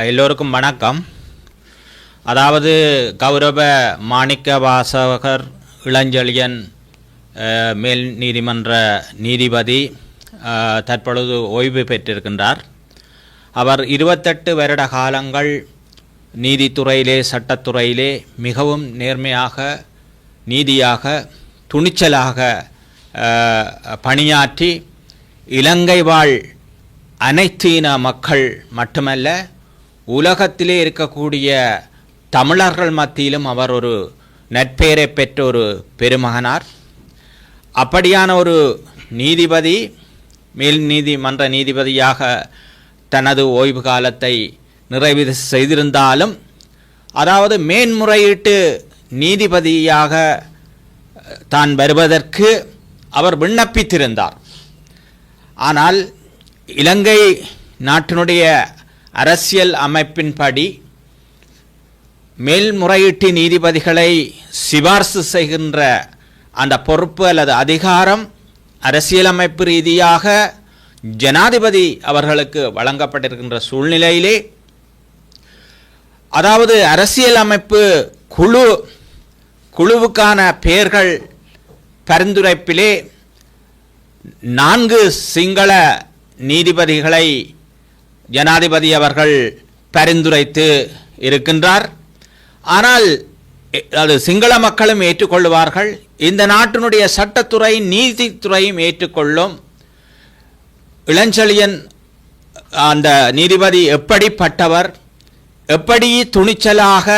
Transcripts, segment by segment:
எல்லோருக்கும் வணக்கம். அதாவது கௌரவ மாணிக்க வாசகர் இளஞ்செழியன் மேல் நீதிமன்ற நீதிபதி தற்பொழுது ஓய்வு பெற்றிருக்கின்றார். அவர் இருபத்தெட்டு வருட காலங்கள் நீதித்துறையிலே சட்டத்துறையிலே மிகவும் நேர்மையாக நீதியாக துணிச்சலாக பணியாற்றி இலங்கை வாழ் அனைத்து இன மக்கள் மட்டுமல்ல உலகத்திலே இருக்கக்கூடிய தமிழர்கள் மத்தியிலும் அவர் ஒரு நட்பெயரை பெற்ற ஒரு பெருமகனார். அப்படியான ஒரு நீதிபதி மேல் நீதிமன்ற நீதிபதியாக தனது ஓய்வு காலத்தை நிறைவு செய்திருந்தாலும் அதாவது மேன்முறையீட்டு நீதிபதியாக தான் வருவதற்கு அவர் விண்ணப்பித்திருந்தார். ஆனால் இலங்கை நாட்டினுடைய அரசியல் அமைப்பின்படி மேல்முறையீட்டு நீதிபதிகளை சிபார்சு செய்கின்ற அந்த பொறுப்பு அல்லது அதிகாரம் அரசியலமைப்பு ரீதியாக ஜனாதிபதி அவர்களுக்கு வழங்கப்பட்டிருக்கின்ற சூழ்நிலையிலே அதாவது அரசியலமைப்பு குழு குழுவுக்கான பெயர்கள் பரிந்துரைப்பிலே நான்கு சிங்கள நீதிபதிகளை ஜனாதிபதி அவர்கள் பரிந்துரைத்து இருக்கின்றார். ஆனால் அது சிங்கள மக்களும் ஏற்றுக்கொள்வார்கள். இந்த நாட்டினுடைய சட்டத்துறை நீதித்துறையும் ஏற்றுக்கொள்ளும். இளஞ்செழியன் அந்த நீதிபதி எப்படிப்பட்டவர்? எப்படி துணிச்சலாக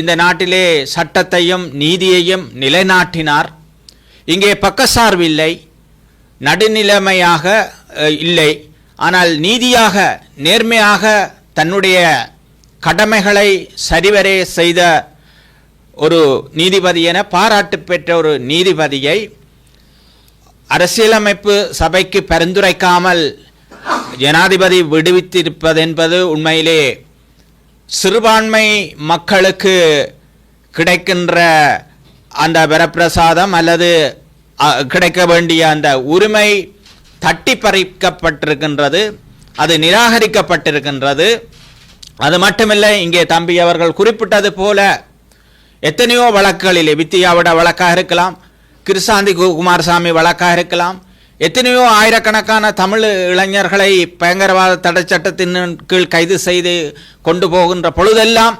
இந்த நாட்டிலே சட்டத்தையும் நீதியையும் நிலைநாட்டினார்? இங்கே பக்கசார்வில்லை நடுநிலைமையாக இல்லை. ஆனால் நீதியாக நேர்மையாக தன்னுடைய கடமைகளை சரிவரே செய்த ஒரு நீதிபதி என பாராட்டு பெற்ற ஒரு நீதிபதியை அரசியலமைப்பு சபைக்கு பரிந்துரைக்காமல் ஜனாதிபதி விடுவித்திருப்பதென்பது உண்மையிலே சிறுபான்மை மக்களுக்கு கிடைக்கின்ற அந்த வரப்பிரசாதம் அல்லது கிடைக்க வேண்டிய அந்த உரிமை தட்டி பறிக்கப்பட்டிருக்கின்றது அது நிராகரிக்கப்பட்டிருக்கின்றது. அது மட்டுமில்லை இங்கே தம்பி அவர்கள் குறிப்பிட்டது போல எத்தனையோ வழக்குகளிலே வித்தியாவிட வழக்காக இருக்கலாம் கிருசாந்தி குமாரசாமி வழக்காக இருக்கலாம் எத்தனையோ ஆயிரக்கணக்கான தமிழ் இளைஞர்களை பயங்கரவாத தடை சட்டத்தின் கீழ் கைது செய்து கொண்டு போகின்ற பொழுதெல்லாம்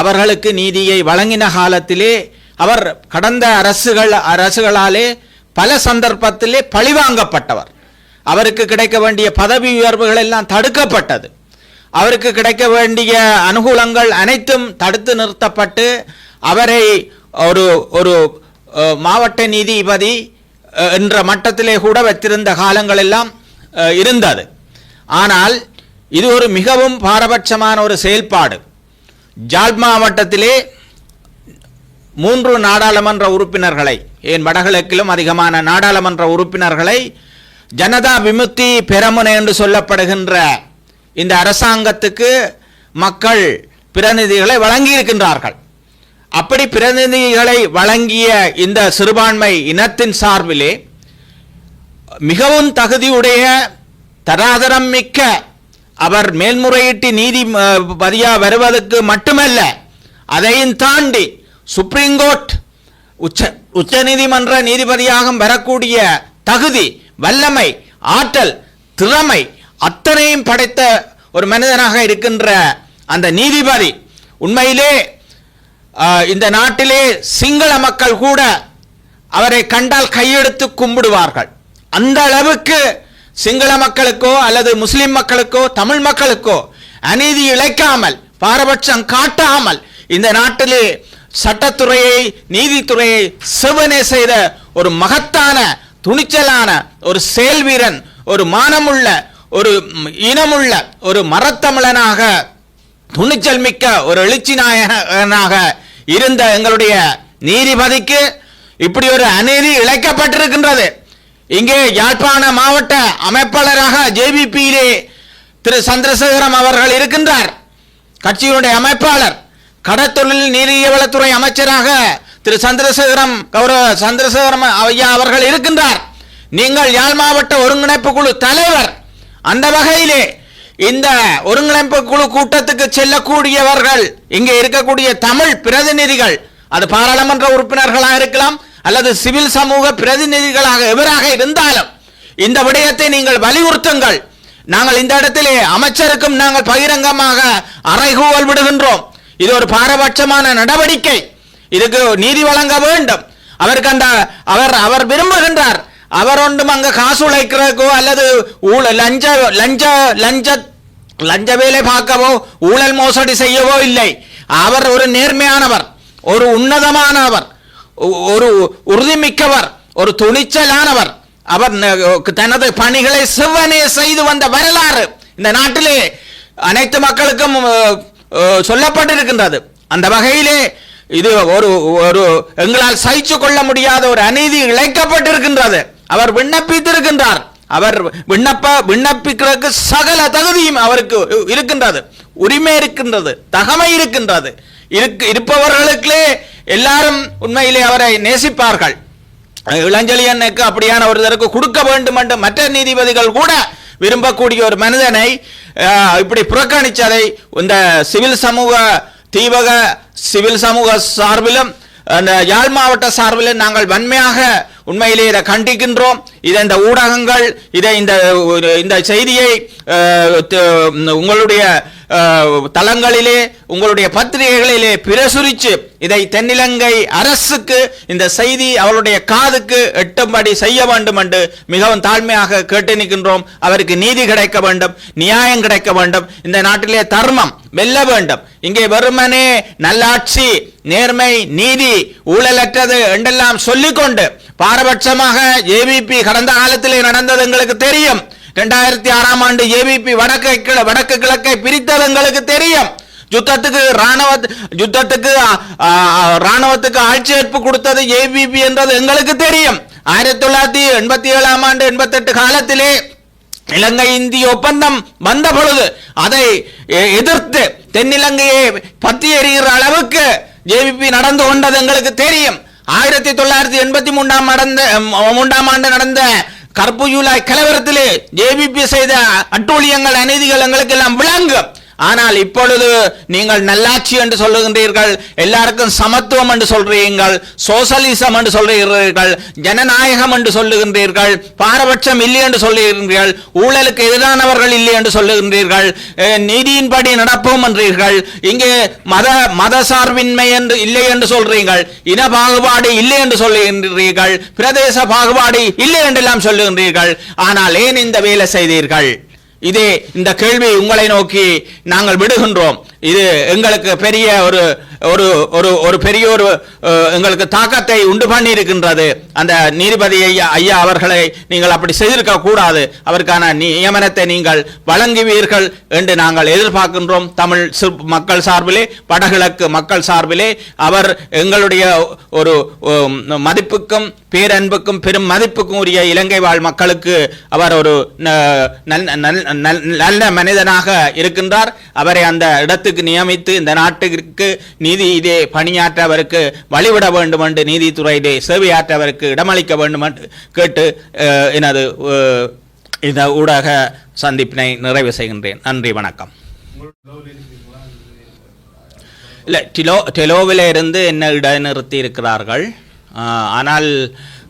அவர்களுக்கு நீதியை வழங்கின காலத்திலே அவர் கடந்த அரசுகள் அரசுகளாலே பல சந்தர்ப்பத்திலே பழிவாங்கப்பட்டவர். அவருக்கு கிடைக்க வேண்டிய பதவி உயர்வுகள் எல்லாம் தடுக்கப்பட்டது. அவருக்கு கிடைக்க வேண்டிய அனுகூலங்கள் அனைத்தும் தடுத்து நிறுத்தப்பட்டு அவரை ஒரு ஒரு மாவட்ட நீதிபதி என்ற மட்டத்திலே கூட வைத்திருந்த காலங்கள் எல்லாம் இருந்தது. ஆனால் இது ஒரு மிகவும் பாரபட்சமான ஒரு செயல்பாடு. ஜாழ் மாவட்டத்திலே மூன்று நாடாளுமன்ற உறுப்பினர்களை ஏன் வடகிழக்கிலும் அதிகமான நாடாளுமன்ற உறுப்பினர்களை ஜனதா விமுக்தி பெரமுனை என்று சொல்லப்படுகின்ற இந்த அரசாங்கத்துக்கு மக்கள் பிரதிநிதிகளை வழங்கியிருக்கின்றார்கள். அப்படி பிரதிநிதிகளை வழங்கிய இந்த சிறுபான்மை இனத்தின் சார்பிலே மிகவும் தகுதியுடைய தராதரம் மிக்க அவர் மேல்முறையீட்டு நீதிபதியா வருவதற்கு மட்டுமல்ல அதையும் தாண்டி சுப்ரீம் கோர்ட் உச்ச உச்சநீதிமன்ற நீதிபதியாக வரக்கூடிய தகுதி வல்லமை ஆற்றல் திறமை அத்தனையும் படைத்த ஒரு மனிதனாக இருக்கின்ற அந்த நீதிபதி. உண்மையிலே இந்த நாட்டிலே சிங்கள மக்கள் கூட அவரை கண்டால் கையெடுத்து கும்பிடுவார்கள். அந்த அளவுக்கு சிங்கள மக்களுக்கோ அல்லது முஸ்லிம் மக்களுக்கோ தமிழ் மக்களுக்கோ அநீதி இழைக்காமல் பாரபட்சம் காட்டாமல் இந்த நாட்டிலே சட்டத்துறையை நீதித்துறையை செவனே செய்த ஒரு மகத்தான துணிச்சலான ஒரு செயல்வீரன் ஒரு மானமுள்ள ஒரு இனமுள்ள ஒரு மரத்தமிழனாக துணிச்சல் மிக்க ஒரு எழுச்சி நாயகனாக இருந்த எங்களுடைய நீதிபதிக்கு இப்படி ஒரு அநீதி இழைக்கப்பட்டிருக்கின்றது. இங்கே யாழ்ப்பாண மாவட்ட அமைப்பாளராக ஜேபிபியிலே திரு சந்திரசேகரம் அவர்கள் இருக்கின்றார். கட்சியினுடைய அமைப்பாளர் கடத்தொழில் நீரியவளத்துறை அமைச்சராக திரு சந்திரசேகரம் கௌரவ சந்திரசேகரம் ஐயா அவர்கள் இருக்கின்றார். நீங்கள் யாழ் மாவட்ட ஒருங்கிணைப்பு குழு தலைவர். அந்த வகையிலே இந்த ஒருங்கிணைப்பு குழு கூட்டத்துக்கு செல்லக்கூடியவர்கள் இங்கே இருக்கக்கூடிய தமிழ் பிரதிநிதிகள் அது பாராளுமன்ற உறுப்பினர்களாக இருக்கலாம் அல்லது சிவில் சமூக பிரதிநிதிகளாக எவராக இருந்தாலும் இந்த விடயத்தை நீங்கள் வலியுறுத்துங்கள். நாங்கள் இந்த இடத்திலே அமைச்சருக்கும் நாங்கள் பகிரங்கமாக அறைகூவல் விடுகின்றோம். இது ஒரு பாரபட்சமான நடவடிக்கை. இதுக்கு நீதி வழங்க வேண்டும். அவருக்கு அந்த அவர் அவர் விரும்புகின்றார். அவர் ஒன்றும் அங்க காசு உழைக்கிறதுக்கோ அல்லது ஊழல் லஞ்ச லஞ்ச லஞ்ச லஞ்ச வேலை பார்க்கவோ ஊழல் மோசடி செய்யவோ இல்லை. அவர் ஒரு நேர்மையானவர் ஒரு உன்னதமானவர் ஒரு உறுதிமிக்கவர் ஒரு துணிச்சலானவர். அவர் தனது பணிகளை செவ்வனே செய்து வந்த வரலாறு இந்த நாட்டிலே அனைத்து மக்களுக்கும் சொல்லப்பட்டிருக்கின்றது. அந்த வகையிலே இது ஒரு ஒரு எங்களால் சகிச்சு கொள்ள முடியாத ஒரு அநீதி இழைக்கப்பட்டிருக்கின்றது. அவர் விண்ணப்பித்திருக்கின்றார். அவர் விண்ணப்ப விண்ணப்பிக்கிறதுக்கு சகல தகுதியும் அவருக்கு இருக்கின்றது. உரிமை இருக்கின்றது தகமை இருக்கின்றது. இருக்கு இருப்பவர்களுக்கே எல்லாரும் உண்மையிலே அவரை நேசிப்பார்கள். இளஞ்சலியனுக்கு அப்படியான ஒருத்தருக்கு கொடுக்க வேண்டும் என்று மற்ற நீதிபதிகள் கூட விரும்பக்கூடிய ஒரு மனிதனை இப்படி புறக்கணித்ததை இந்த சிவில் சமூக தீவக சிவில் சமூக சார்பிலும் அந்த யாழ் மாவட்ட சார்பிலும் நாங்கள் வன்மையாக உண்மையிலே இதை கண்டிக்கின்றோம். இதை இந்த ஊடகங்கள் இதை இந்த இந்த செய்தியை உங்களுடைய தளங்களிலே உங்களுடைய பத்திரிகைகளிலே பிரசுரித்து இதை தென்னிலங்கை அரசுக்கு இந்த செய்தி அவருடைய காதுக்கு எட்டும்படி செய்ய வேண்டும் என்று மிகவும் தாழ்மையாக கேட்டு நிற்கின்றோம். அவருக்கு நீதி கிடைக்க வேண்டும் நியாயம் கிடைக்க வேண்டும். இந்த நாட்டிலே தர்மம் வெல்ல வேண்டும். இங்கே வெறுமனே நல்லாட்சி நேர்மை நீதி ஊழலற்றது என்றெல்லாம் சொல்லிக்கொண்டு பாரபட்சமாக ஏபிபி கடந்த காலத்திலே நடந்தது எங்களுக்கு தெரியும். இரண்டாயிரத்தி ஆறாம் ஆண்டு ஏபிபி வடக்கு கிழ- வடக்கு கிழக்கை பிரித்தது எங்களுக்கு தெரியும். யுத்தத்துக்கு ராணுவ யுத்தத்துக்கு ராணுவத்துக்கு ஆட்சேர்ப்பு கொடுத்தது ஏபிபி என்றது எங்களுக்கு தெரியும். ஆயிரத்தி தொள்ளாயிரத்தி எண்பத்தி ஏழாம் ஆண்டு எண்பத்தி எட்டு காலத்திலே இலங்கை இந்திய ஒப்பந்தம் வந்த பொழுது அதை எ- எதிர்த்து தென்னிலங்கையை பத்தி எறிகிற அளவுக்கு ஜேவிபி நடந்து கொண்டது எங்களுக்கு தெரியும். ஆயிரத்தி தொள்ளாயிரத்தி எண்பத்தி மூன்றாம் நடந்த மூன்றாம் ஆண்டு நடந்த கருப்பு ஜூலை கலவரத்திலே ஜேபிபி செய்த அட்டூழியங்கள் அநீதிகள் எங்களுக்கு எல்லாம் விளங்கும். ஆனால் இப்பொழுது நீங்கள் நல்லாட்சி என்று சொல்லுகின்றீர்கள் எல்லாருக்கும் சமத்துவம் என்று சொல்றீர்கள் சோசலிசம் என்று சொல்லுகிறீர்கள் ஜனநாயகம் என்று சொல்லுகின்றீர்கள் பாரபட்சம் இல்லை என்று சொல்லுகின்றீர்கள் ஊழலுக்கு எதிரானவர்கள் இல்லை என்று சொல்லுகின்றீர்கள் நீதியின்படி நடப்போம் என்றீர்கள் இங்கே மத மத சார்பின்மை என்று இல்லை என்று சொல்றீர்கள் இன பாகுபாடு இல்லை என்று சொல்லுகின்றீர்கள் பிரதேச பாகுபாடு இல்லை என்றெல்லாம் சொல்லுகின்றீர்கள் ஆனால் ஏன் இந்த வேலை செய்தீர்கள்? இதே இந்த கேள்வி உங்களை நோக்கி நாங்கள் விடுகின்றோம். இது எங்களுக்கு பெரிய ஒரு ஒரு ஒரு ஒரு பெரிய ஒரு எங்களுக்கு தாக்கத்தை உண்டு பண்ணி இருக்கின்றது அந்த நீதிபதி ஐயா ஐயா அவர்களை நீங்கள் அப்படி செய்திருக்க கூடாது. அவருக்கான நியமனத்தை நீங்கள் வழங்குவீர்கள் என்று நாங்கள் எதிர்பார்க்கின்றோம். தமிழ் மக்கள் சார்பிலே வடகிழக்கு மக்கள் சார்பிலே. அவர் எங்களுடைய ஒரு மதிப்புக்கும் பேரன்புக்கும் பெரும் மதிப்புக்கும் உரிய இலங்கை வாழ் மக்களுக்கு அவர் ஒரு ந- நல்- நல்- நல்- நல்ல மனிதனாக இருக்கின்றார். அவரை அந்த இடத்துக்கு நியமித்து இந்த நாட்டுக்கு நீதியிலே பணியாற்ற அவருக்கு வழிவிட வேண்டும் என்று நீதித்துறையிலே சேவையாற்ற அவருக்கு இடமளிக்க வேண்டும் என்று கேட்டு எனது இந்த ஊடக சந்திப்பினை நிறைவு செய்கின்றேன். நன்றி வணக்கம். இல்லை டிலோ டெலோவில் இருந்து என்ன இடைநிறுத்தி இருக்கிறார்கள். ஆனால்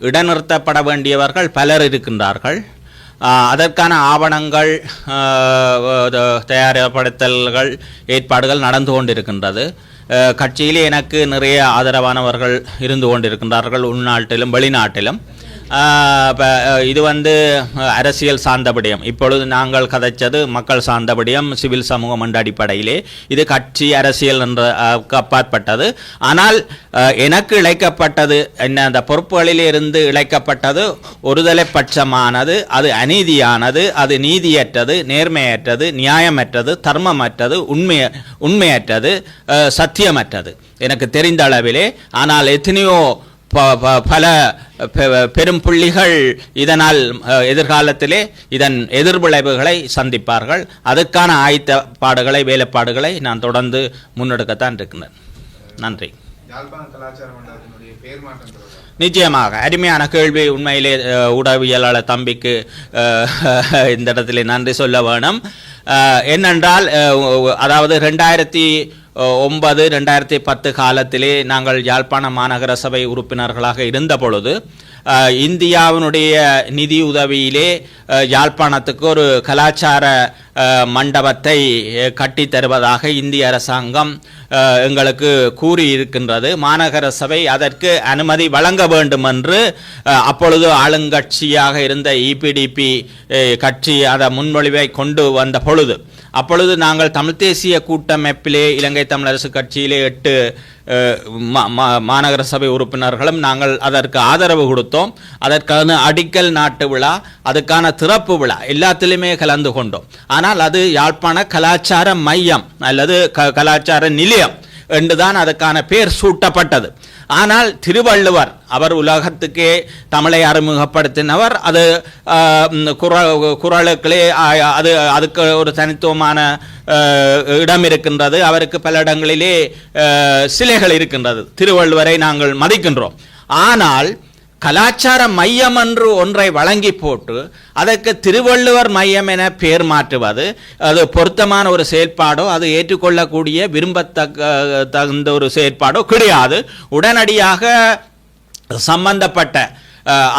இடைநிறுத்தப்பட வேண்டியவர்கள் பலர் இருக்கின்றார்கள். அதற்கான ஆவணங்கள் தயாரப்படுத்தல்கள் ஏற்பாடுகள் நடந்து கொண்டிருக்கின்றது. கட்சியிலே எனக்கு நிறைய ஆதரவானவர்கள் இருந்து கொண்டிருக்கின்றார்கள் உள்நாட்டிலும் வெளிநாட்டிலும். இது வந்து அரசியல் சார்ந்த விடயம். இப்பொழுது நாங்கள் கதைச்சது மக்கள் சார்ந்த விடயம் சிவில் சமூகம் என்ற அடிப்படையிலே இது கட்சி அரசியல் என்ற அப்பாற்பட்டது ஆனால் எனக்கு இழைக்கப்பட்டது என்ன அந்த பொறுப்புகளில் இருந்து இழைக்கப்பட்டது ஒருதலை பட்சமானது அது அநீதியானது அது நீதியற்றது நேர்மையற்றது நியாயமற்றது தர்மமற்றது உண்மை உண்மையற்றது சத்தியமற்றது. எனக்கு தெரிந்த அளவிலே ஆனால் எத்தனையோ பல பெ- பெரும் புள்ளிகள் இதனால் எதிர்காலத்திலே இதன் எதிர்விளைவுகளை சந்திப்பார்கள். அதற்கான ஆயத்தப்பாடுகளை வேலைப்பாடுகளை நான் தொடர்ந்து முன்னெடுக்கத்தான் இருக்கின்றேன். நன்றி. யாழ்ப்பாண கலாச்சார மண்டலத்தினுடைய மாற்றம் நிச்சயமாக. அருமையான கேள்வி. உண்மையிலே உடவியலாளர் தம்பிக்கு இந்த இடத்துல நன்றி சொல்ல வேணும். என்னென்றால் அதாவது ரெண்டாயிரத்தி ஒன்பது ரெண்டாயிரத்தி பத்து காலத்திலே நாங்கள் யாழ்ப்பாண மாநகர சபை உறுப்பினர்களாக இருந்த பொழுது இந்தியாவினுடைய நிதி உதவியிலே யாழ்ப்பாணத்துக்கு ஒரு கலாச்சார மண்டபத்தை கட்டித்தருவதாக தருவதாக இந்திய அரசாங்கம் எங்களுக்கு கூறியிருக்கின்றது. மாநகர சபை அதற்கு அனுமதி வழங்க வேண்டும் என்று அப்பொழுது ஆளுங்கட்சியாக இருந்த இபிடிபி கட்சி அதை முன்மொழிவை கொண்டு வந்த பொழுது அப்பொழுது நாங்கள் தமிழ் தேசிய கூட்டமைப்பிலே இலங்கை தமிழரசு கட்சியிலே எட்டு மாநகர சபை உறுப்பினர்களும் நாங்கள் அதற்கு ஆதரவு கொடுத்தோம். அதற்கான அடிக்கல் நாட்டு விழா அதுக்கான திறப்பு விழா எல்லாத்திலுமே கலந்து கொண்டோம். ஆனால் அது யாழ்ப்பாண கலாச்சார மையம் அல்லது க- கலாச்சார நிலையம். என்றுதான் அதுக்கான பேர் சூட்டப்பட்டது. ஆனால் திருவள்ளுவர் அவர் உலகத்துக்கே தமிழை அறிமுகப்படுத்தினவர். அது குரலுக்களே குற- அது அதுக்கு ஒரு தனித்துவமான இடம் இருக்கின்றது. அவருக்கு பல இடங்களிலே சிலைகள் இருக்கின்றது. திருவள்ளுவரை நாங்கள் மதிக்கின்றோம். ஆனால் கலாச்சார மையம் என்று ஒன்றை வழங்கி போட்டு அதற்கு திருவள்ளுவர் மையம் என பெயர் மாற்றுவது. அது பொருத்தமான ஒரு செயற்பாடோ அது ஏற்றுக்கொள்ளக்கூடிய விரும்பத்தக்க தகுந்த ஒரு செயற்பாடோ கிடையாது. உடனடியாக சம்பந்தப்பட்ட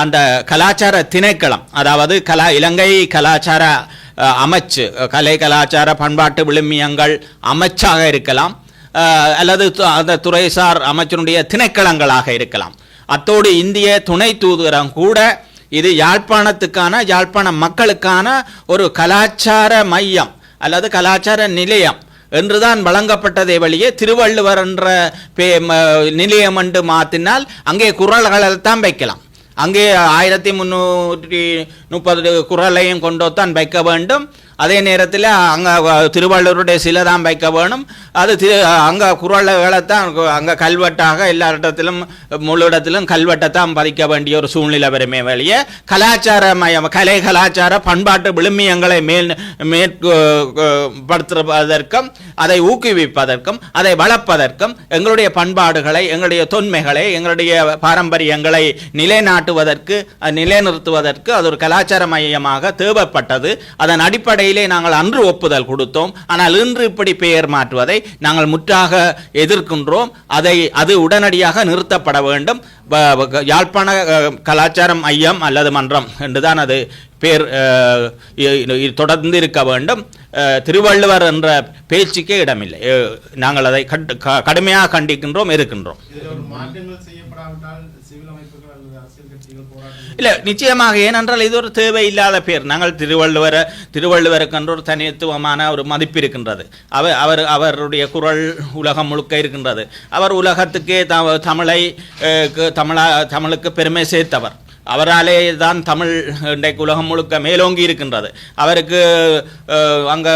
அந்த கலாச்சார திணைக்களம் அதாவது கலா இலங்கை கலாச்சார அமைச்சு கலை கலாச்சார பண்பாட்டு விழுமியங்கள் அமைச்சாக இருக்கலாம். அல்லது அந்த துறைசார் அமைச்சனுடைய திணைக்களங்களாக இருக்கலாம். அத்தோடு இந்திய துணை தூதரம் கூட இது யாழ்ப்பாணத்துக்கான யாழ்ப்பாண மக்களுக்கான ஒரு கலாச்சார மையம் அல்லது கலாச்சார நிலையம் என்றுதான் வழங்கப்பட்டதே வழியே திருவள்ளுவர் என்ற பே ம- நிலையம் என்று மாற்றினால் அங்கே குரல்களை தான் வைக்கலாம். அங்கே ஆயிரத்தி முந்நூற்றி முப்பது குரலையும் கொண்டு தான் வைக்க வேண்டும். அதே நேரத்தில் அங்கே திருவள்ளுவருடைய சிலை தான் வைக்க வேணும். அது திரு அங்கே குரல்களை தான் அங்கே கல்வெட்டாக எல்லா இடத்திலும் முழு இடத்திலும் கல்வெட்டை தான் பதிக்க வேண்டிய ஒரு சூழ்நிலை வருமே வழியே கலாச்சார மயம் கலை கலாச்சார பண்பாட்டு விழுமியங்களை மேல் மேற்படுத்துவதற்கும் அதை ஊக்குவிப்பதற்கும் அதை வளர்ப்பதற்கும் எங்களுடைய பண்பாடுகளை எங்களுடைய தொன்மைகளை எங்களுடைய பாரம்பரியங்களை நிலைநாட்டுவதற்கு நிலைநிறுத்துவதற்கு அது ஒரு கலாச்சார மையமாக தேவைப்பட்டது. அதன் அடிப்படை அடிப்படையிலே நாங்கள் அன்று ஒப்புதல் கொடுத்தோம். ஆனால் இன்று இப்படி பெயர் மாற்றுவதை நாங்கள் முற்றாக எதிர்க்கின்றோம். அதை அது உடனடியாக நிறுத்தப்பட வேண்டும். யாழ்ப்பாண கலாச்சாரம் ஐயம் அல்லது மன்றம் என்றுதான் அது பேர் தொடர்ந்து இருக்க வேண்டும். திருவள்ளுவர் என்ற பேச்சுக்கே இடமில்லை. நாங்கள் அதை க- கடுமையாக கண்டிக்கின்றோம் இருக்கின்றோம் இதில் ஒரு மாற்றங்கள் செய்யப்படாவிட்டால் சிவில் அமைப்புகள் அல்லது அரசியல் கட்சிகள் போராட்டம் இல்லை நிச்சயமாக ஏனென்றால் இது ஒரு தேவையில்லாத பேர் நாங்கள் திருவள்ளுவர திருவள்ளுவருக்கென்று ஒரு தனித்துவமான ஒரு மதிப்பு இருக்கின்றது அவர் அவர் அவருடைய குரல் உலகம் முழுக்க இருக்கின்றது அவர் உலகத்துக்கே த தமிழை தமிழா தமிழுக்கு பெருமை சேர்த்தவர் அவராலே தான் தமிழ் இன்றைக்கு உலகம் முழுக்க மேலோங்கி இருக்கின்றது. அவருக்கு அங்கே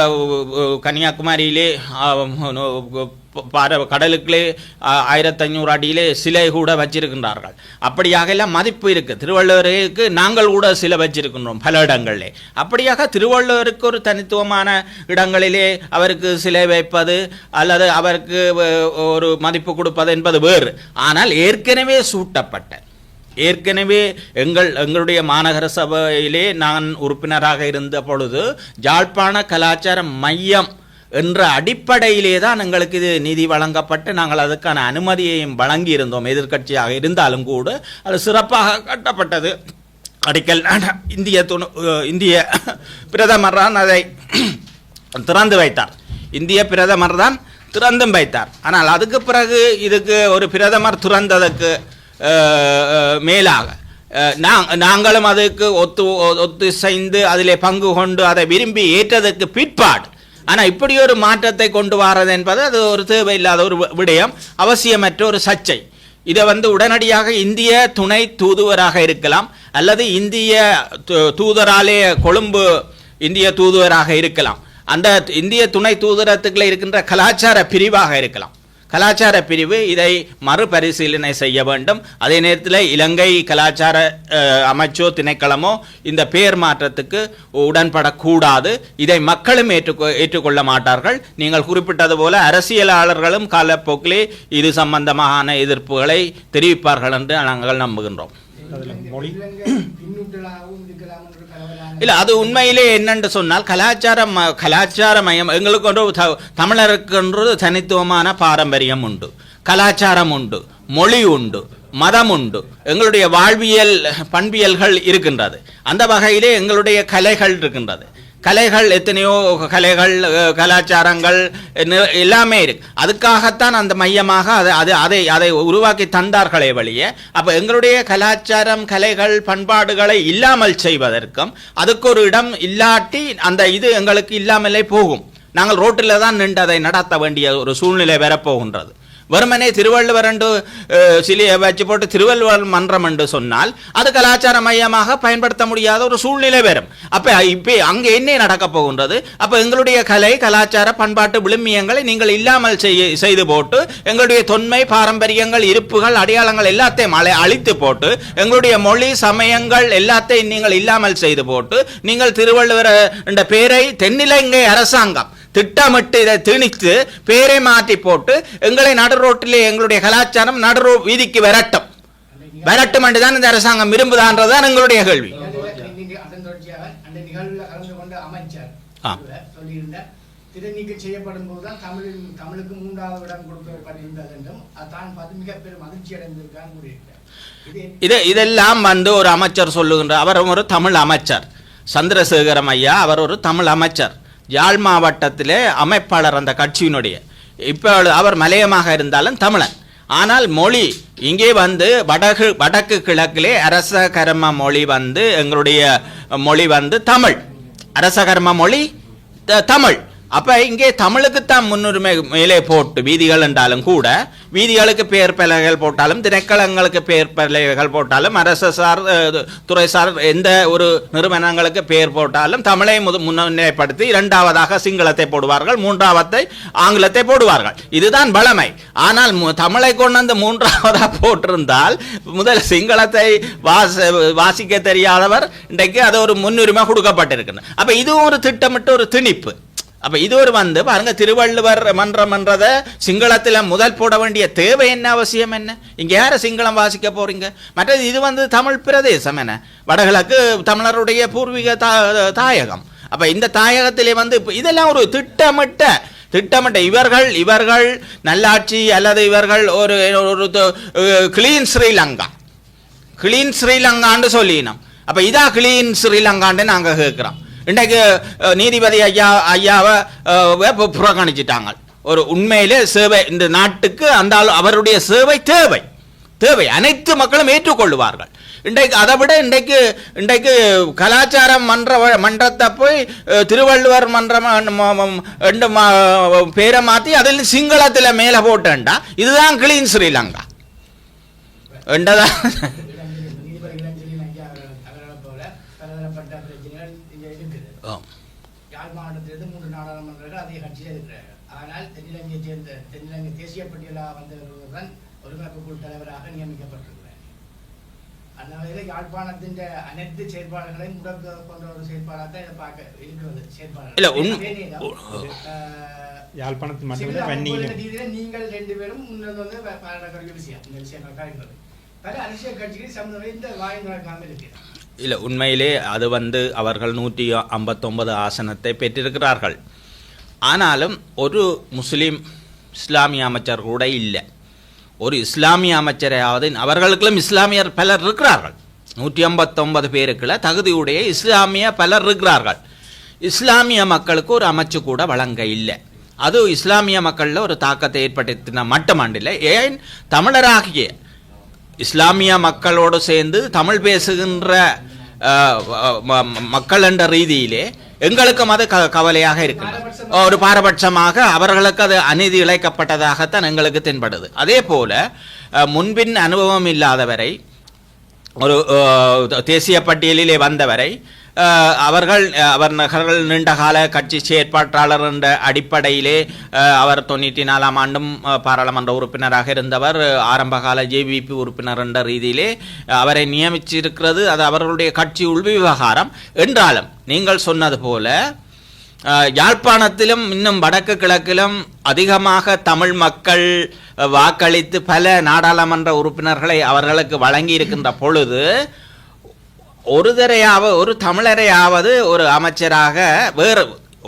கன்னியாகுமரியிலே பார கடலுக்குள்ளே ஆயிரத்தி ஐநூறு அடியிலே சிலை கூட வச்சிருக்கின்றார்கள். அப்படியாக எல்லாம் மதிப்பு இருக்குது திருவள்ளுவருக்கு நாங்கள் கூட சிலை வச்சிருக்கின்றோம் பல இடங்களிலே. அப்படியாக திருவள்ளுவருக்கு ஒரு தனித்துவமான இடங்களிலே அவருக்கு சிலை வைப்பது அல்லது அவருக்கு ஒரு மதிப்பு கொடுப்பது என்பது வேறு. ஆனால் ஏற்கனவே சூட்டப்பட்ட ஏற்கனவே எங்கள் எங்களுடைய மாநகர சபையிலே நான் உறுப்பினராக இருந்த பொழுது ஜாழ்ப்பாண கலாச்சார மையம் என்ற அடிப்படையிலே தான் எங்களுக்கு இது நிதி வழங்கப்பட்டு நாங்கள் அதுக்கான அனுமதியையும் வழங்கி இருந்தோம் எதிர்க்கட்சியாக இருந்தாலும் கூட அது சிறப்பாக கட்டப்பட்டது. அடிக்கல் இந்திய துணு இந்திய பிரதமர் தான் அதை திறந்து வைத்தார். இந்திய பிரதமர் தான் திறந்தும் வைத்தார். ஆனால் அதுக்கு பிறகு இதுக்கு ஒரு பிரதமர் திறந்ததற்கு மேலாக நாங்களும் அதுக்கு ஒத்து ஒத்துசைந்து அதிலே பங்கு கொண்டு அதை விரும்பி ஏற்றதற்கு பிற்பாடு ஆனால் இப்படி ஒரு மாற்றத்தை கொண்டு வர்றது என்பது அது ஒரு தேவையில்லாத ஒரு விடயம் அவசியமற்ற ஒரு சர்ச்சை இதை வந்து உடனடியாக இந்திய துணை தூதுவராக இருக்கலாம் அல்லது இந்திய தூதராலே கொழும்பு இந்திய தூதுவராக இருக்கலாம் அந்த இந்திய துணை தூதரத்துக்குள்ள இருக்கின்ற கலாச்சார பிரிவாக இருக்கலாம் கலாச்சார பிரிவு இதை மறுபரிசீலனை செய்ய வேண்டும். அதே நேரத்தில் இலங்கை கலாச்சார அமைச்சோ திணைக்களமோ இந்த பெயர் மாற்றத்துக்கு உடன்படக்கூடாது. இதை மக்களும் ஏற்றுக்கொ ஏற்றுக்கொள்ள மாட்டார்கள். நீங்கள் குறிப்பிட்டது போல அரசியலாளர்களும் காலப்போக்கிலே இது சம்பந்தமான எதிர்ப்புகளை தெரிவிப்பார்கள் என்று நாங்கள் நம்புகின்றோம். இல்லை அது உண்மையிலே என்னென்று சொன்னால் கலாச்சாரம் கலாச்சார மயம் எங்களுக்கு ஒரு தமிழருக்குன்றது தனித்துவமான பாரம்பரியம் உண்டு. கலாச்சாரம் உண்டு மொழி உண்டு மதம் உண்டு எங்களுடைய வாழ்வியல் பண்பியல்கள் இருக்கின்றது. அந்த வகையிலே எங்களுடைய கலைகள் இருக்கின்றது. கலைகள் எத்தனையோ கலைகள் கலாச்சாரங்கள் எல்லாமே இருக்கு. அதுக்காகத்தான் அந்த மையமாக அதை அது அதை அதை உருவாக்கி தந்தார்களே வழியே. அப்போ எங்களுடைய கலாச்சாரம் கலைகள் பண்பாடுகளை இல்லாமல் செய்வதற்கும் அதுக்கு ஒரு இடம் இல்லாட்டி அந்த இது எங்களுக்கு இல்லாமலே போகும். நாங்கள் ரோட்டில் தான் நின்று அதை நடத்த வேண்டிய ஒரு சூழ்நிலை வரப்போகின்றது. வெறுமனே திருவள்ளுவர் என்று சிலையை வச்சு போட்டு திருவள்ளுவர் மன்றம் என்று சொன்னால் அது கலாச்சார மையமாக பயன்படுத்த முடியாத ஒரு சூழ்நிலை வரும். அப்போ இப்போ அங்கே என்ன நடக்கப் போகின்றது? அப்போ எங்களுடைய கலை கலாச்சார பண்பாட்டு விழுமியங்களை நீங்கள் இல்லாமல் செய்ய செய்து போட்டு எங்களுடைய தொன்மை பாரம்பரியங்கள் இருப்புகள் அடையாளங்கள் எல்லாத்தையும் அழை அழித்து போட்டு எங்களுடைய மொழி சமயங்கள் எல்லாத்தையும் நீங்கள் இல்லாமல் செய்து போட்டு நீங்கள் திருவள்ளுவர் என்ற பேரை தென்னிலங்கை அரசாங்கம் திட்டமிட்டு இதை திணித்து பேரை மாற்றி போட்டு எங்களை நடு ரோட்டிலே எங்களுடைய கலாச்சாரம் நடு வீதிக்கு விரட்டும். விரட்டும் என்று தான் இந்த அரசாங்கம் விரும்புதான்றதுதான் எங்களுடைய கேள்வி. செய்யப்படும் போதுதான் தமிழுக்கு மூன்றாவது இடம் கொடுக்கப்பட்டிருந்தது என்றும் அதான் பார்த்து மிக பெரும் மகிழ்ச்சி அடைந்திருக்கான்னு கூறியிருக்கிறார் இது இது இதெல்லாம் வந்து ஒரு அமைச்சர் சொல்லுகின்ற அவர் ஒரு தமிழ் அமைச்சர். சந்திரசேகரம் ஐயா அவர் ஒரு தமிழ் அமைச்சர். யாழ் மாவட்டத்திலே அமைப்பாளர் அந்த கட்சியினுடைய. இப்போ அவர் மலையமாக இருந்தாலும் தமிழன். ஆனால் மொழி இங்கே வந்து வடகு வடக்கு கிழக்கிலே அரசகர்ம மொழி வந்து எங்களுடைய மொழி வந்து தமிழ். அரச கர்ம மொழி த- தமிழ். அப்போ இங்கே தமிழுக்குத்தான் முன்னுரிமை மேலே போட்டு வீதிகள் என்றாலும் கூட வீதிகளுக்கு பெயர் பலகைகள் போட்டாலும் திணைக்களங்களுக்கு பெயர் பலகைகள் போட்டாலும் அரசு சார் துறை சார் எந்த ஒரு நிறுவனங்களுக்கு பெயர் போட்டாலும் தமிழை முத முன்னிலைப்படுத்தி இரண்டாவதாக சிங்களத்தை போடுவார்கள் மூன்றாவதை ஆங்கிலத்தை போடுவார்கள். இதுதான் பழமை ஆனால் தமிழை கொண்டு வந்து மூன்றாவதாக போட்டிருந்தால் முதல் சிங்களத்தை வாச வாசிக்க தெரியாதவர் இன்றைக்கு அது ஒரு முன்னுரிமை கொடுக்கப்பட்டிருக்கிறது அப்போ இதுவும் ஒரு திட்டமிட்டு ஒரு திணிப்பு. அப்ப இது ஒரு வந்து பாருங்க திருவள்ளுவர் மன்றம் என்றதை சிங்களத்தில் முதல் போட வேண்டிய தேவை என்ன அவசியம் என்ன? இங்க யார சிங்களம் வாசிக்க போறீங்க? மற்றது இது வந்து தமிழ் பிரதேசம் என்ன? வடகிழக்கு தமிழருடைய பூர்வீக தா- தாயகம். அப்ப இந்த தாயகத்திலே வந்து இதெல்லாம் ஒரு திட்டமிட்ட திட்டமிட்ட இவர்கள் இவர்கள் நல்லாட்சி அல்லது இவர்கள் ஒரு ஒரு கிளீன் ஸ்ரீலங்கா. கிளீன் ஸ்ரீலங்கான்னு சொல்லினோம். அப்ப இதா கிளீன் ஸ்ரீலங்கான்னு நாங்கள் கேட்குறோம் இன்றைக்கு நீதிபதி ஐயா ஐயாவை புறக்கணிச்சிட்டாங்க. ஒரு உண்மையிலே சேவை இந்த நாட்டுக்கு அந்த அவருடைய சேவை தேவை. தேவை. அனைத்து மக்களும் ஏற்றுக்கொள்வார்கள் இன்றைக்கு அதை விட இன்றைக்கு இன்றைக்கு கலாச்சாரம் மன்ற மன்றத்தை போய் திருவள்ளுவர் மன்றம் ரெண்டு மா- பேரை மாற்றி அதில் சிங்களத்தில் மேலே போட்டேன்டா. இதுதான் கிளீன் ஸ்ரீலங்கா. என்றதான் இளஞ்செழியன், நீதிபதி இளஞ்செழியன் ஐயா அவர்கள் அவர்களைப் போல பலதரப்பட்ட பிரச்சனைகள் இங்கே இருக்குது ஆம். யாழ் மாவட்டத்திலிருந்து மூன்று நாடாளுமன்றங்கள் அதே கட்சியில் இருக்கிறார்கள். ஆனால் தென்னிலங்கையைச் சேர்ந்த தென்னிலங்கை தேசிய பட்டியலாக வந்தவர்களுடன் ஒருங்கிணைப்பு குழு தலைவராக நியமிக்கப்பட்டிருக்கிறார். அந்த வகையில் யாழ்ப்பாணத்தின் அனைத்து செயற்பாடுகளையும் முடக்க கொண்ட ஒரு செயற்பாடாக தான் இதை பார்க்க இருக்கிறது செயற்பாடு யாழ்ப்பாணத்தில் ரீதியில நீங்கள் ரெண்டு பேரும் முன்னது வந்து பாராட்டக்கூடிய விஷயம் இந்த விஷயங்கள் காய்கிறது பல அரசியல் கட்சிகள் சமுதாயம் இந்த வாய் நடக்காமல் இருக்கிறது இல்லை உண்மையிலே அது வந்து அவர்கள் நூற்றி ஐம்பத்தொன்பது ஆசனத்தை பெற்றிருக்கிறார்கள். ஆனாலும் ஒரு முஸ்லீம் இஸ்லாமிய அமைச்சர் கூட இல்லை. ஒரு இஸ்லாமிய அமைச்சரையாவது அவர்களுக்கும் இஸ்லாமியர் பலர் இருக்கிறார்கள். நூற்றி ஐம்பத்தொன்பது பேருக்குள்ள தகுதியுடைய இஸ்லாமிய பலர் இருக்கிறார்கள். இஸ்லாமிய மக்களுக்கு ஒரு அமைச்சு கூட வழங்க இல்லை. அது இஸ்லாமிய மக்களில் ஒரு தாக்கத்தை ஏற்படுத்தின மட்டுமண்டில்லை ஏன்? தமிழராகிய இஸ்லாமிய மக்களோடு சேர்ந்து தமிழ் பேசுகின்ற ம- மக்கள் என்ற ரீதியிலே எங்களுக்கும் அது க கவலையாக இருக்கின்றது. ஒரு பாரபட்சமாக அவர்களுக்கு அது அநீதி இழைக்கப்பட்டதாகத்தான் எங்களுக்கு தென்படுது. அதே போல முன்பின் அனுபவம் இல்லாதவரை ஒரு தேசிய பட்டியலிலே வந்தவரை அவர்கள் அவர் நகர்கள் நீண்டகால கட்சி செயற்பாட்டாளர் என்ற அடிப்படையிலே அவர் தொண்ணூற்றி நாலாம் ஆண்டும் பாராளுமன்ற உறுப்பினராக இருந்தவர். ஆரம்பகால ஜேவிபி உறுப்பினர் என்ற ரீதியிலே அவரை நியமிச்சிருக்கிறது. அது அவர்களுடைய கட்சி உள்விவகாரம். என்றாலும் நீங்கள் சொன்னது போல யாழ்ப்பாணத்திலும் இன்னும் வடக்கு கிழக்கிலும் அதிகமாக தமிழ் மக்கள் வாக்களித்து பல நாடாளுமன்ற உறுப்பினர்களை அவர்களுக்கு வழங்கி இருக்கின்ற பொழுது ஒரு தரையாவது ஒரு தமிழரையாவது ஒரு அமைச்சராக வேறு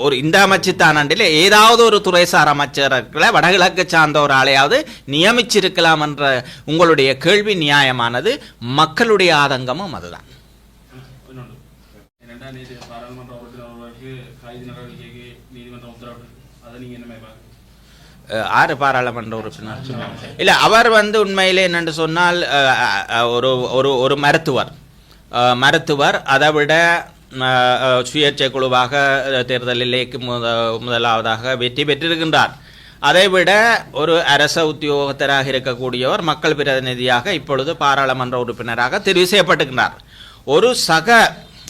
ஒரு இந்த அமைச்சு தானாண்டில் ஏதாவது ஒரு துறைசார் அமைச்சர்களை வடகிழக்கு சார்ந்த ஒரு ஆளையாவது நியமிச்சிருக்கலாம் என்ற உங்களுடைய கேள்வி நியாயமானது. மக்களுடைய ஆதங்கமும் அதுதான். ஆறு பாராளுமன்ற உறுப்பினர். இல்லை அவர் வந்து உண்மையிலே என்னென்று சொன்னால் ஒரு ஒரு ஒரு மருத்துவர். மருத்துவர் அதை விட சுயேட்சை குழுவாக தேர்தலிலேக்கு தேர்தலிலே முத முதலாவதாக வெற்றி பெற்றிருக்கின்றார். அதைவிட ஒரு அரச உத்தியோகத்தராக இருக்கக்கூடியவர் மக்கள் பிரதிநிதியாக இப்பொழுது பாராளுமன்ற உறுப்பினராக தெரிவு செய்யப்பட்டிருக்கிறார். ஒரு சக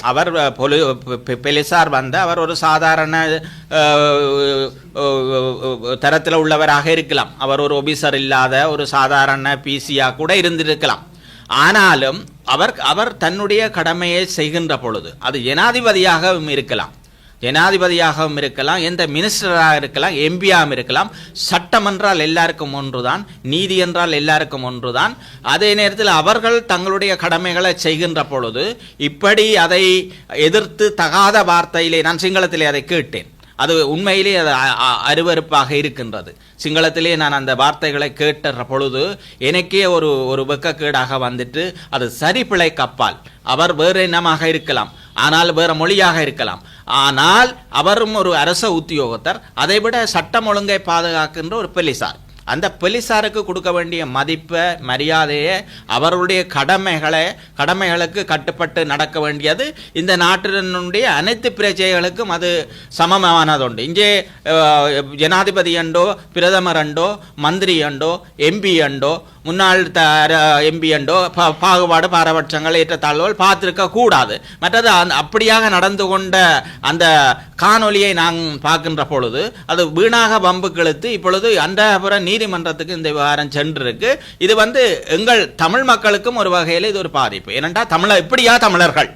அவர் பொலி பெலிசார் வந்த அவர் ஒரு சாதாரண தரத்தில் உள்ளவராக இருக்கலாம். அவர் ஒரு ஒபிசர் இல்லாத ஒரு சாதாரண பிசியாக கூட இருந்திருக்கலாம். ஆனாலும் அவர் அவர் தன்னுடைய கடமையை செய்கின்ற பொழுது அது ஜனாதிபதியாகவும் இருக்கலாம். ஜனாதிபதியாகவும் இருக்கலாம் எந்த மினிஸ்டராக இருக்கலாம் எம்பியாகவும் இருக்கலாம் சட்டம் என்றால் எல்லாருக்கும் ஒன்றுதான் நீதி என்றால் எல்லாருக்கும் ஒன்றுதான். அதே நேரத்தில் அவர்கள் தங்களுடைய கடமைகளை செய்கின்ற பொழுது இப்படி அதை எதிர்த்து தகாத வார்த்தையிலே நான் சிங்களத்திலே அதை கேட்டேன். அது உண்மையிலே அது அ- அருவருப்பாக இருக்கின்றது. சிங்களத்திலே நான் அந்த வார்த்தைகளை கேட்ட பொழுது எனக்கே ஒரு ஒரு வெக்கக்கேடாக வந்துட்டு அது சரி பிழை கப்பால். அவர் வேறு இனமாக இருக்கலாம். ஆனால் வேறு மொழியாக இருக்கலாம். ஆனால் அவரும் ஒரு அரச உத்தியோகத்தர். அதைவிட சட்டம் ஒழுங்கை பாதுகாக்கின்ற ஒரு போலீசார். அந்த போலீசாருக்கு கொடுக்க வேண்டிய மதிப்பை மரியாதையை அவருடைய கடமைகளை கடமைகளுக்கு கட்டுப்பட்டு நடக்க வேண்டியது இந்த நாட்டினுடைய அனைத்து பிரச்சனைகளுக்கும் அது சமமானதுண்டு. இங்கே ஜனாதிபதி அண்டோ பிரதமர் அண்டோ மந்திரி அண்டோ எம்பி அண்டோ முன்னாள் த எம்பி அண்டோ பாகுபாடு பாரபட்சங்கள் ஏற்றத்தாழ்வுகள் பார்த்துருக்க கூடாது. மற்றது அந் அப்படியாக நடந்து கொண்ட அந்த காணொலியை நாங்கள் பார்க்கின்ற பொழுது அது வீணாக பம்பு கிழித்து இப்பொழுது அந்தபுர நீதிமன்றத்துக்கு இந்த விவகாரம் சென்றிருக்கு. இது வந்து எங்கள் தமிழ் மக்களுக்கும் ஒரு வகையில் இது ஒரு பாதிப்பு. ஏனென்றால் தமிழ இப்படியா தமிழர்கள்?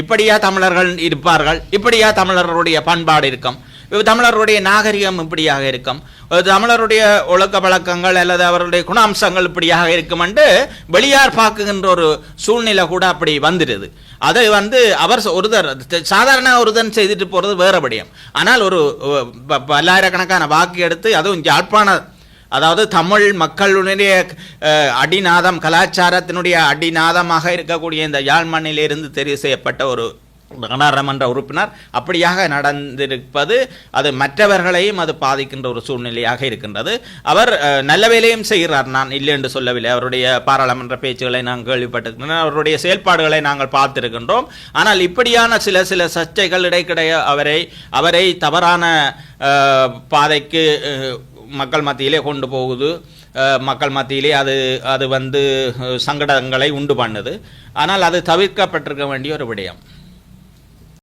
இப்படியா தமிழர்கள் இருப்பார்கள்? இப்படியா தமிழர்களுடைய பண்பாடு இருக்கும்? தமிழருடைய நாகரிகம் இப்படியாக இருக்கும். தமிழருடைய ஒழுக்க பழக்கங்கள் அல்லது அவருடைய குணாம்சங்கள் இப்படியாக இருக்கும் என்று வெளியார் பார்க்குகின்ற ஒரு சூழ்நிலை கூட அப்படி வந்துடுது. அதை வந்து அவர் ஒருதர் சாதாரண ஒருதன் செய்துட்டு போகிறது வேறுபடியும் ஆனால் ஒரு ப- பல்லாயிரக்கணக்கான வாக்கு எடுத்து அதுவும் யாழ்ப்பாண அதாவது தமிழ் மக்களுடைய அடிநாதம் கலாச்சாரத்தினுடைய அடிநாதமாக இருக்கக்கூடிய இந்த யாழ்மண்ணிலிருந்து தெரிவு செய்யப்பட்ட ஒரு நாடாளுமன்ற உறுப்பினர். அப்படியாக நடந்திருப்பது அது மற்றவர்களையும் அது பாதிக்கின்ற ஒரு சூழ்நிலையாக இருக்கின்றது. அவர் நல்ல வேலையும் செய்கிறார். நான் இல்லை என்று சொல்லவில்லை. அவருடைய பாராளுமன்ற பேச்சுகளை நாங்கள் கேள்விப்பட்டிருக்கின்றோம் அவருடைய செயல்பாடுகளை நாங்கள் பார்த்திருக்கின்றோம். ஆனால் இப்படியான சில சில சர்ச்சைகள் இடைக்கிடைய அவரை அவரை தவறான பாதைக்கு மக்கள் மத்தியிலே கொண்டு போகுது. மக்கள் மத்தியிலே அது அது வந்து சங்கடங்களை உண்டு பண்ணுது. ஆனால் அது தவிர்க்கப்பட்டிருக்க வேண்டிய ஒரு விடயம்.